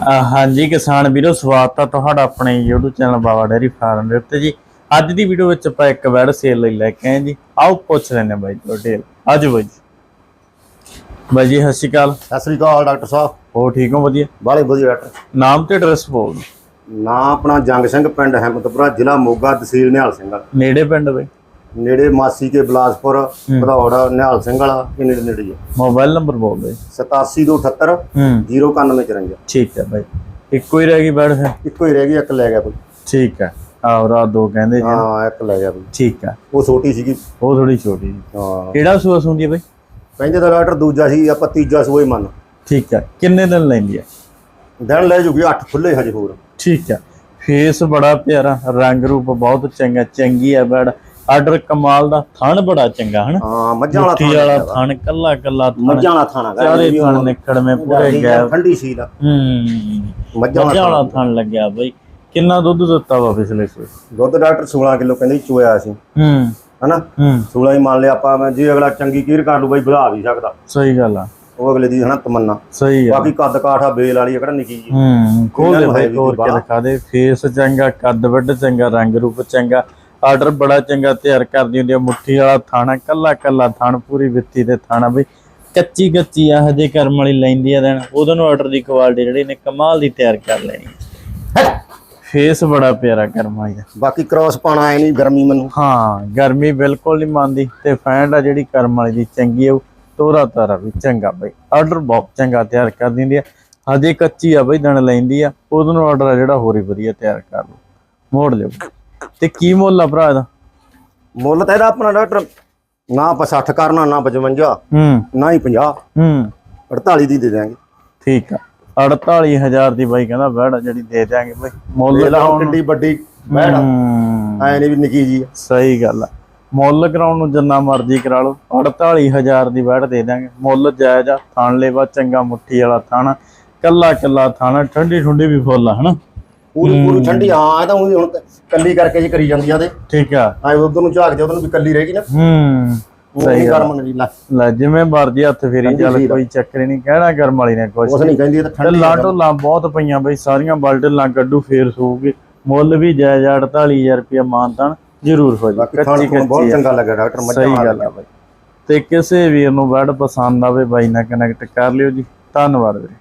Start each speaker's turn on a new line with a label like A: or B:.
A: ਹਾਂਜੀ ਕਿਸਾਨ ਵੀਰੋ ਸਵਾਗਤ ਹੈ ਤੁਹਾਡਾ ਆਪਣੇ YouTube channel Baba dairy farm ਦੇ ਉੱਤੇ ਜੀ। ਅੱਜ ਦੀ ਵੀਡੀਓ ਵਿੱਚ ਆਪਾਂ ਇੱਕ ਵੈਡ ਸੇਲ ਲਈ ਲੈ ਕੇ ਆਏ ਜੀ। ਆਓ ਪੁੱਛ ਲੈਣੇ ਬਾਈ ਡਿਟੇਲ ਆਜੋ ਬਾਈ ਜੀ। ਬਾਈ ਜੀ ਸਤਿ ਸ਼੍ਰੀ ਅਕਾਲ।
B: ਸਤਿ ਸ੍ਰੀ ਅਕਾਲ ਡਾਕਟਰ ਸਾਹਿਬ।
A: ਹੋ ਠੀਕ ਹੋ? ਵਧੀਆ।
B: ਬਾਲੇ ਵਧੀਆ ਡਾਕਟਰ।
A: ਨਾਮ ਤੇ ਐਡਰੈਸ ਬੋਲ।
B: ਨਾਂ ਆਪਣਾ ਜੰਗ ਸਿੰਘ ਪਿੰਡ ਹੈਮਤਪੁਰਾ ਜ਼ਿਲ੍ਹਾ ਮੋਗਾ ਤਹਿਸੀਲ ਨਿਹਾਲ ਸਿੰਘ
A: ਨੇੜੇ ਪਿੰਡ ਬਾਈ?
B: ਨੇੜੇ ਮਾਸੀ ਕੇ ਬਲਾਸਪੁਰ ਭਦੌੜ ਨਿਹਾਲ ਸਿੰਘ ਵਾਲਾ ਇਹ ਨੇੜੇ ਨੇੜੇ ਹੀ ਹੈ
A: ਮੋਬਾਈਲ ਨੰਬਰ ਬੋਲ ਜੀ।
B: 8778
A: ਹੂੰ।
B: 09154
A: ਠੀਕ ਹੈ ਬਾਈ। ਇੱਕੋ ਹੀ ਰਹਿ ਗਈ ਬੈਡ ਫਿਰ?
B: ਇੱਕੋ ਹੀ ਰਹਿ ਗਈ ਇੱਕ ਲੈ ਗਿਆ ਕੋਈ।
A: ਠੀਕ ਹੈ। ਆਹ ਰਾਤ ਦੋ ਕਹਿੰਦੇ ਜੀ
B: ਹਾਂ ਇੱਕ ਲੈ ਗਿਆ ਕੋਈ।
A: ਠੀਕ ਹੈ।
B: ਉਹ ਛੋਟੀ ਸੀਗੀ।
A: ਉਹ ਥੋੜੀ ਛੋਟੀ ਜੀ।
B: ਹਾਂ।
A: ਕਿਹੜਾ ਸੂਆ ਸੁੰਦੀ ਹੈ ਬਾਈ?
B: ਕਹਿੰਦੇ ਤਾਂ ਡਾਕਟਰ ਦੂਜਾ ਸੀ ਆਪਾਂ ਤੀਜਾ ਸੂਆ ਹੀ ਮੰਨ।
A: ਠੀਕ ਹੈ। ਕਿੰਨੇ ਦਿਨ ਲੈਂਦੀ ਹੈ?
B: ਦਿਨ ਲੈ ਜੂਗੀ 8 ਖੁੱਲੇ ਹਜੇ ਹੋਰ।
A: ਠੀਕ ਹੈ। ਫੇਸ ਬੜਾ ਪਿਆਰਾ ਰੰਗ ਰੂਪ ਬਹੁਤ ਚੰਗਾ ਚੰਗੀ ਹੈ ਬੈੜ ਆਰਡਰ ਕਮਾਲ ਦਾ ਥਣ ਬੜਾ ਚੰਗਾ ਹਨ?
B: ਹਾਂ ਮੱਝਾਂ ਵਾਲਾ
A: ਥਣ ਕੱਲਾ ਕੱਲਾ ਥਣ।
B: ਮੱਝਾਂ ਵਾਲਾ ਥਾਣਾ ਗਾ
A: ਚਾਰੇ ਥਣ ਨਿਕੜਵੇਂ ਪੂਰੇ ਗੈਪ
B: ਠੰਡੀ ਸੀ ਦਾ।
A: ਹੂੰ।
B: ਮੱਝਾਂ
A: ਮੱਝਾਂ
B: ਵਾਲਾ
A: ਵਾਲਾ ਥਣ ਲੱਗਿਆ ਬਈ। ਕਿੰਨਾ ਦੁੱਧ ਦਿੱਤਾ ਵਾ ਪਿਛਲੇ ਸੂਏ
B: ਦੁੱਧ ਡਾਕਟਰ 16 ਕਿਲੋ ਕਹਿੰਦੇ ਸੀ ਚੋਇਆ ਸੀ।
A: ਹੂੰ।
B: ਹਨਾ?
A: ਹੂੰ।
B: 16 ਹੀ ਮੰਨ ਲਿਆ ਆਪਾਂ ਜੇ ਅਗਲਾ ਚੰਗੀ ਕੀਰ ਕਰ ਲੂ ਬਈ ਵਧਾ ਵੀ ਸਕਦਾ।
A: ਸਹੀ ਗੱਲ ਆ।
B: ਉਹ ਅਗਲੇ ਦੀ ਹਨਾ ਤਮੰਨਾ।
A: ਸਹੀ ਆ।
B: ਬਾਕੀ ਕੱਦ ਕਾਠਾ ਬੇਲ ਵਾਲੀ ਆ ਕਿਹੜਾ ਨਿੱਕੀ ਜੀ
A: ਹੂੰ। ਖੋਲ ਦੇ ਭਾਈ ਤੋਰ ਕੇ
B: ਬਾਹਲਾ।
A: ਦਿਖਾ ਦੇ। ਫੇਸ ਚੰਗਾ ਕੱਦ ਵੱਡ ਚੰਗਾ ਰੰਗ ਰੂਪ ਚੰਗਾ। ਆਰਡਰ ਬੜਾ ਚੰਗਾ ਤਿਆਰ ਕਰਦੀ ਹੁੰਦੀ ਆ। ਮੁੱਠੀ ਵਾਲਾ ਥਾਣਾ ਕੱਲਾ ਕੱਲਾ ਥਣ ਪੂਰੀ ਵਿੱਤੀ ਤੇ ਥਾਣਾ ਬਈ ਕੱਚੀ ਕੱਚੀ ਆ ਹਜੇ ਕਰਮ ਵਾਲੀ ਲੈਂਦੀ ਆ ਦੇਣ ਉਹਦੋਂ ਨੂੰ ਆਰਡਰ ਦੀ ਕੁਆਲਿਟੀ ਜਿਹੜੀ ਨੇ ਕਮਾਲ ਦੀ ਤਿਆਰ ਕਰ ਲੈਣੀ ਫੇਸ ਬੜਾ ਪਿਆਰਾ ਕਰਮ ਦਾ
B: ਬਾਕੀ ਕ੍ਰਾਸ ਪਾਣਾ ਐ ਨਹੀਂ ਗਰਮੀ ਮੈਨੂੰ।
A: ਹਾਂ ਗਰਮੀ ਬਿਲਕੁਲ ਨਹੀਂ ਮੰਨਦੀ। ਤੇ ਫੈਂਡ ਆ ਜਿਹੜੀ ਕਰਮ ਵਾਲੀ ਦੀ ਚੰਗੀ ਆ ਤੋਰਾ ਤਾਰਾ ਵੀ ਚੰਗਾ ਬਈ। ਆਰਡਰ ਬਹੁਤ ਚੰਗਾ ਤਿਆਰ ਕਰ ਦਿੰਦੀ ਆ। ਹਜੇ ਕੱਚੀ ਆ ਬਈ ਦਿਨ ਲੈਂਦੀ ਆ। ਉਹਦੋਂ ਨੂੰ ਆਰਡਰ ਆ ਜਿਹੜਾ ਹੋਰ ਹੀ ਵਧੀਆ ਤਿਆਰ ਕਰ ਲਓ। ਮੋੜ ਲਿਓ। ਤੇ ਕੀ ਮੁੱਲ ਆ ਭਰਾ ਇਹਦਾ?
B: ਮੁੱਲ ਤਾਂ ਇਹਦਾ ਆਪਣਾ ਡਾਕਟਰ ਨਾ ਆਪਾਂ 60 ਕਰਨਾ ਨਾ 55
A: ਹੂੰ।
B: ਨਾ ਹੀ 50
A: ਹੂੰ।
B: 48 ਦੀ ਦੇ ਦਿਆਂਗੇ।
A: ਠੀਕ ਆ। 48000 ਦੀ ਬਾਈ ਕਹਿੰਦਾ ਬੈੜ ਜਿਹੜੀ ਦੇ ਦਿਆਂਗੇ ਬਈ। ਮੁੱਲ
B: ਲਾ ਕਿੱਡੀ ਵੱਡੀ
A: ਹੂੰ,
B: ਐ ਨਹੀਂ ਵੀ ਨਿੱਕੀ ਜੀ।
A: ਸਹੀ ਗੱਲ ਆ। ਮੁੱਲ ਕਰਾਉਣ ਨੂੰ ਜਿੰਨਾ ਮਰਜ਼ੀ ਕਰਾ ਲਓ। 48000 ਦੀ ਬੈੜ ਦੇ ਦਾਂਗੇ ਮੁੱਲ ਜਾਇਜ਼ ਆ। ਥਣ ਲੈਵਾ ਚੰਗਾ ਮੁੱਠੀ ਵਾਲਾ ਥਣ। ਕੱਲਾ ਕੱਲਾ ਥਣ। ਠੰਡੀ ਠੁੰਡੀ ਵੀ ਫੁੱਲ ਆ ਹਨਾ?
B: ਪੂਰੀ ਪੂਰੀ ਠੰਡੀ ਹਾਂ ਇਹ ਤਾਂ ਊਂ ਹੀ ਹੁਣ ਕੱਲੀ ਕਰਕੇ ਜੇ ਕਰੀ ਜਾਂਦੀ ਆ ਤੇ।
A: ਠੀਕ ਆ।
B: ਐ ਉਧਰ ਨੂੰ ਝਾਕ ਜਾ ਉਧਰ ਨੂੰ ਵੀ ਕੱਲੀ ਰਹੇਗੀ ਨਾ।
A: ਹੂੰ
B: ਉਹ ਨਹੀਂ ਗਰਮ ਨਹੀਂ ਲਾ।
A: ਲੈ ਜਿਵੇਂ ਮਰਜ਼ੀ ਹੱਥ ਫੇਰੀ ਚੱਲ ਕੋਈ ਚੱਕਰ ਹੀ ਨਹੀਂ ਕਹਿਣਾ ਕਰਮ ਵਾਲੀ ਨੇ ਕੁਛ
B: ਉਸ ਨਹੀਂ ਕਹਿੰਦੀ ਇਹ ਤਾਂ
A: ਤੇ
B: ਠੰਡੀ
A: ਲਾਟੋ ਲਾਂ ਬਹੁਤ ਪਈਆਂ ਬਈ ਸਾਰੀਆਂ ਬਲਟਲਾਂ ਕੱਢੂ ਫੇਰ ਸੂਗੇ ਮੁੱਲ ਵੀ ਜਾਇਜ਼ ਆ 48000 ਰੁਪਇਆ ਮਾਨਤਾਨ ਜ਼ਰੂਰ ਹੋ ਜੀ
B: ਬਾਕੀ
A: ਕੱਚੀ
B: ਨੂੰ ਬਹੁਤ
A: ਕੱਚੀ ਆ।
B: ਚੰਗਾ ਲੱਗਾ ਡਾਕਟਰ ਮੱਝਾਂ
A: ਸਹੀ ਗੱਲ ਆ ਬਾਈ ਤੇ ਕਿਸੇ ਵੀਰ ਨੂੰ ਵਰਡ ਪਸੰਦ ਆਵੇ ਬਾਈ ਨਾਲ ਕਨੈਕਟ ਕਰ ਲਿਓ ਜੀ। ਧੰਨਵਾਦ ਵੀਰੇ।